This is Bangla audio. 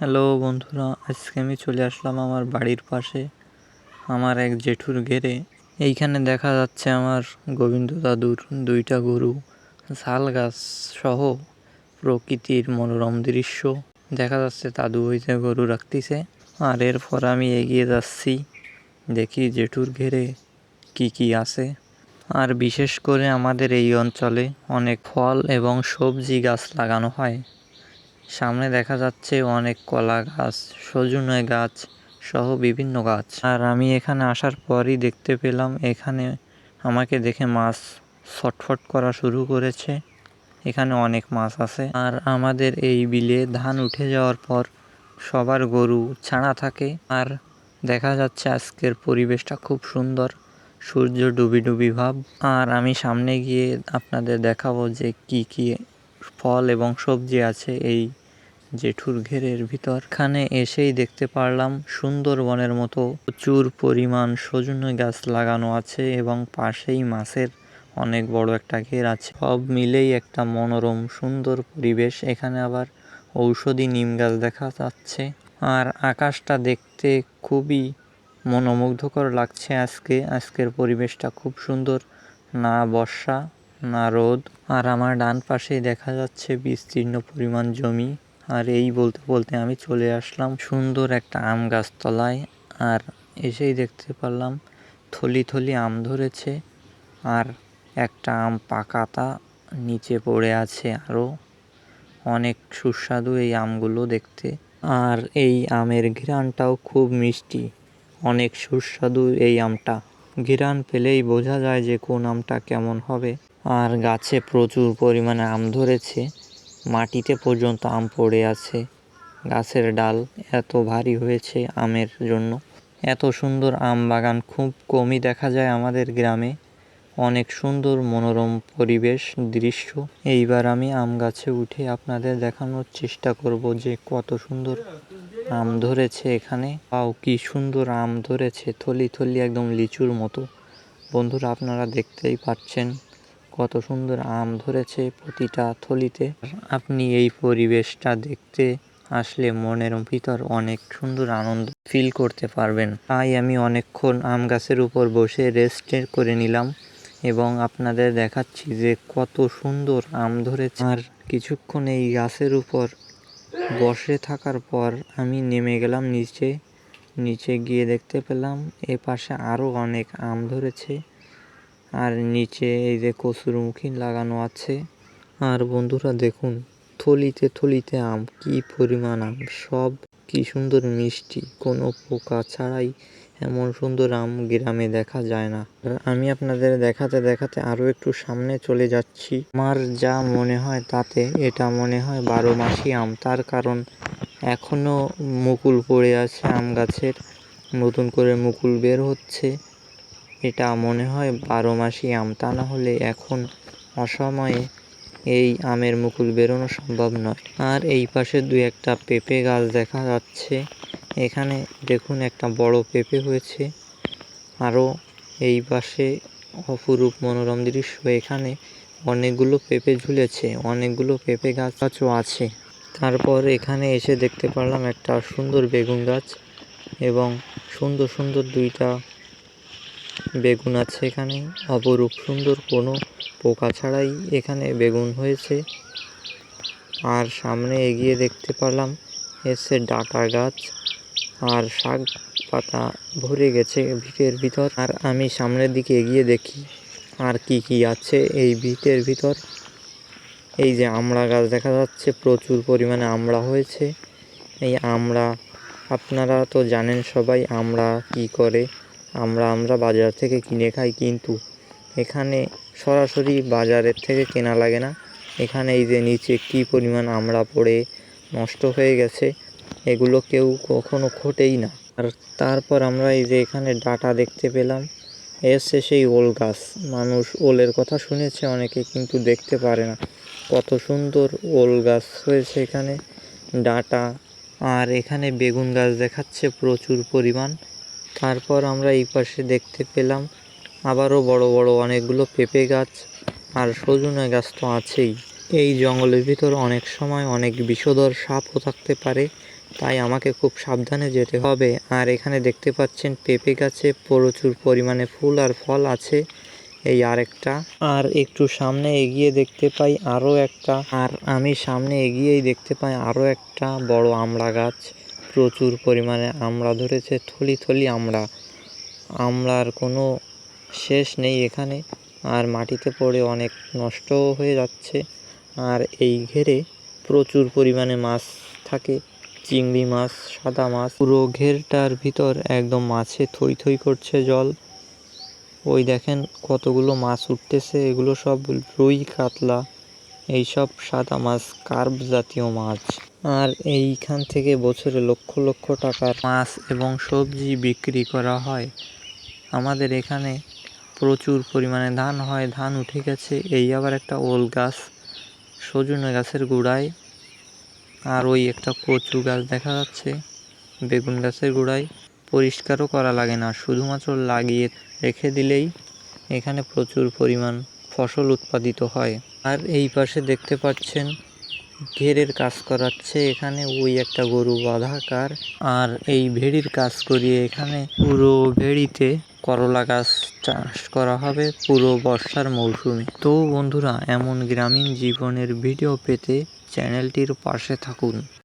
হ্যালো বন্ধুরা, আজকে আমি চলে আসলাম আমার বাড়ির পাশে, আমার এক জেঠুর ঘেরে। এইখানে দেখা যাচ্ছে আমার গোবিন্দ দাদুর দুইটা গরু, শাল গাছ সহ প্রকৃতির মনোরম দৃশ্য। দেখা যাচ্ছে দাদু হইতে গরু রাখতিছে, আর এরপর আমি এগিয়ে যাচ্ছি, দেখি জেঠুর ঘেরে কি কি আছে। আর বিশেষ করে আমাদের এই অঞ্চলে অনেক ফল এবং সবজি গাছ লাগানো হয়। সামনে দেখা যাচ্ছে অনেক কলা গাছ সজনে গাছ সহ বিভিন্ন গাছ। আর আমি এখানে আসার পরই দেখতে পেলাম এখানে আমাকে দেখে মাছ ছটফট করা শুরু করেছে। এখানে অনেক মাছ আছে। আর আমাদের এই বিলে ধান উঠে যাওয়ার পর সবার গরু ছাড়া থাকে। আর দেখা যাচ্ছে আজকের পরিবেশটা খুব সুন্দর, সূর্য ডুবি ডুবি ভাব। আর আমি সামনে গিয়ে আপনাদের দেখাবো যে কি কি ফল এবং সবজি আছে এই জেঠুর ঘেরের ভিতর। খানে এসেই দেখতে পারলাম সুন্দরবনের মতো প্রচুর পরিমাণ সজনে গাছ লাগানো আছে এবং পাশেই মাছের অনেক বড় একটা ঘের আছে। সব মিলেই একটা মনোরম, সুন্দর পরিবেশ। এখানে আবার ঔষধি নিম গাছ দেখা যাচ্ছে। আর আকাশটা দেখতে খুবই মনোমুগ্ধকর লাগছে আজকে। আজকের পরিবেশটা খুব সুন্দর, না বর্ষা। না রোদ, আর আমার ডান পাশেই দেখা যাচ্ছে বিস্তীর্ণ পরিমাণ জমি। আর এই বলতে বলতে আমি চলে আসলাম সুন্দর একটা আম গাছ তলায় আর এসেই দেখতে পারলাম থলি থলি আম ধরেছে, আর একটা আম পাকাতা নিচে পড়ে আছে আরও অনেক সুস্বাদু এই আমগুলো দেখতে। আর এই আমের ঘ্রাণটাও খুব মিষ্টি, অনেক সুস্বাদু এই আমটা। ঘ্রাণ পেলেই বোঝা যায় যে কোন আমটা কেমন হবে। আর গাছে প্রচুর পরিমাণে আম ধরেছে। মাটিতে পর্যন্ত আম পড়ে আছে। গাছের ডাল এত ভারী হয়েছে আমের জন্য। এত সুন্দর আম বাগান খুব কমই দেখা যায় আমাদের গ্রামে। অনেক সুন্দর মনোরম পরিবেশ দৃশ্য। এইবার আমি আম গাছে উঠে আপনাদের দেখানোর চেষ্টা করব যে কত সুন্দর আম ধরেছে এখানে। পাও কি সুন্দর আম ধরেছে। থলি থলি একদম লিচুর মতো। বন্ধুরা, আপনারা দেখতেই পাচ্ছেন। কত সুন্দর আম ধরেছে প্রতিটা থলিতে। আপনি এই পরিবেশটা দেখতে আসলে মনের ভিতর অনেক সুন্দর আনন্দ ফিল করতে পারবেন। তাই আমি অনেকক্ষণ আম গাছের উপর বসে রেস্ট করে নিলাম এবং আপনাদের দেখাচ্ছি যে কত সুন্দর আম ধরেছে। আর কিছুক্ষণ এই গাছের উপর বসে থাকার পর আমি নেমে গেলাম নিচে। নিচে গিয়ে দেখতে পেলাম এ পাশে আরও অনেক আম ধরেছে। আর নিচে এই যে কচুরমুখী লাগানো আছে। আর বন্ধুরা দেখুন, থলিতে থলিতে আম, কি পরিমাণ আম, সব কি সুন্দর মিষ্টি। কোনো পোকা ছাড়াই এমন সুন্দর আম গ্রামে দেখা যায় না। আমি আপনাদের দেখাতে দেখাতে আরও একটু সামনে চলে যাচ্ছি। আমার যা মনে হয় তাতে, এটা মনে হয় বারো মাসি আম। তার কারণ এখনও মুকুল পড়ে আছে আম গাছের। নতুন করে মুকুল বের হচ্ছে। এটা মনে হয় বারো মাসি আম। তা না হলে এখন অসময়ে এই আমের মুকুল বেরোনো সম্ভব নয়। আর এই পাশে দুই একটা পেঁপে গাছ দেখা যাচ্ছে। এখানে দেখুন একটা বড় পেঁপে হয়েছে। আরও এই পাশে অপরূপ মনোরম দৃশ্য। এখানে অনেকগুলো পেঁপে ঝুলেছে, অনেকগুলো পেঁপে গাছ গাছও আছে। তারপর এখানে এসে দেখতে পারলাম একটা সুন্দর বেগুন গাছ এবং সুন্দর সুন্দর দুইটা বেগুন আছে এখানে। অপরূপ সুন্দর কোনো পোকা ছাড়াই এখানে বেগুন হয়েছে। আর সামনে এগিয়ে দেখতে পারলাম এসে ডাটা গাছ আর শাক পাতা ভরে গেছে ভিটের ভিতর। আর আমি সামনের দিকে এগিয়ে দেখি, আর কি কি আছে এই ভিটের ভিতর। এই যে আমড়া গাছ দেখা যাচ্ছে, প্রচুর পরিমাণে আমড়া হয়েছে। এই আমড়া, আপনারা তো জানেন সবাই আমড়া কি করে। আমরা আমরা বাজার থেকে কিনে খাই কিন্তু এখানে সরাসরি বাজারের থেকে কেনা লাগে না। এখানে এই যে নিচে কী পরিমাণ আমরা পড়ে নষ্ট হয়ে গেছে, এগুলো কেউ কখনো খোটেই না। আর তারপর আমরা এই যে এখানে ডাটা দেখতে পেলাম এসছে সেই ওল গাছ। মানুষ ওলের কথা শুনেছে, অনেকে কিন্তু দেখতে পারে না। কত সুন্দর ওল গাছ হয়েছে এখানে। ডাটা। আর এখানে বেগুন গাছ দেখাচ্ছে প্রচুর পরিমাণ। তারপর আমরা এই পাশে দেখতে পেলাম আবারও বড় বড় অনেকগুলো পেঁপে গাছ আর সজনে গাছ তো আছেই। এই জঙ্গলের ভিতর অনেক সময় অনেক বিষধর সাপও থাকতে পারে, তাই আমাকে খুব সাবধানে যেতে হবে। আর এখানে দেখতে পাচ্ছেন পেঁপে গাছে প্রচুর পরিমাণে ফুল আর ফল আছে, এই আরেকটা। আর একটু সামনে এগিয়ে দেখতে পাই আরও একটা। আর আমি সামনে এগিয়েই দেখতে পাই আরও একটা বড় আমড়া গাছ। প্রচুর পরিমাণে আমড়া ধরেছে, থলি থলি আমড়া আমড়ার কোনো শেষ নেই এখানে, আর মাটিতে পড়ে অনেক নষ্টও হয়ে যাচ্ছে। আর এই ঘেরে প্রচুর পরিমাণে মাছ থাকে, চিংড়ি মাছ, সাদা মাছ। পুরো ঘেরটার ভিতর একদম মাছে থই থই করছে জল। ওই দেখেন কতগুলো মাছ উঠতেছে, এগুলো সব রুই, কাতলা, এইসব সাদা মাছ কার্ভ জাতীয় মাছ। আর এইখান থেকে বছরে লক্ষ লক্ষ টাকার মাছ এবং সবজি বিক্রি করা হয়। আমাদের এখানে প্রচুর পরিমাণে ধান হয়, ধান উঠে গেছে। এই আবার একটা ওল গাছ, সজনে গাছের গোড়ায়। আর ওই একটা কচু গাছ দেখা যাচ্ছে, বেগুন গাছের গোড়ায়। পরিষ্কারও করা লাগে না, শুধুমাত্র লাগিয়ে রেখে দিলেই এখানে প্রচুর পরিমাণ ফসল উৎপাদিত হয়। আর এই পাশে দেখতে পাচ্ছেন ঘেরের কাজ করাচ্ছে। এখানে ওই একটা গরু বাঁধাকার। আর এই ভেড়ির কাজ করিয়ে এখানে পুরো ভেড়িতে করলা গাছ চাষ করা হবে পুরো বর্ষার মৌসুমে। তো বন্ধুরা, এমন গ্রামীণ জীবনের ভিডিও পেতে চ্যানেলটির পাশে থাকুন।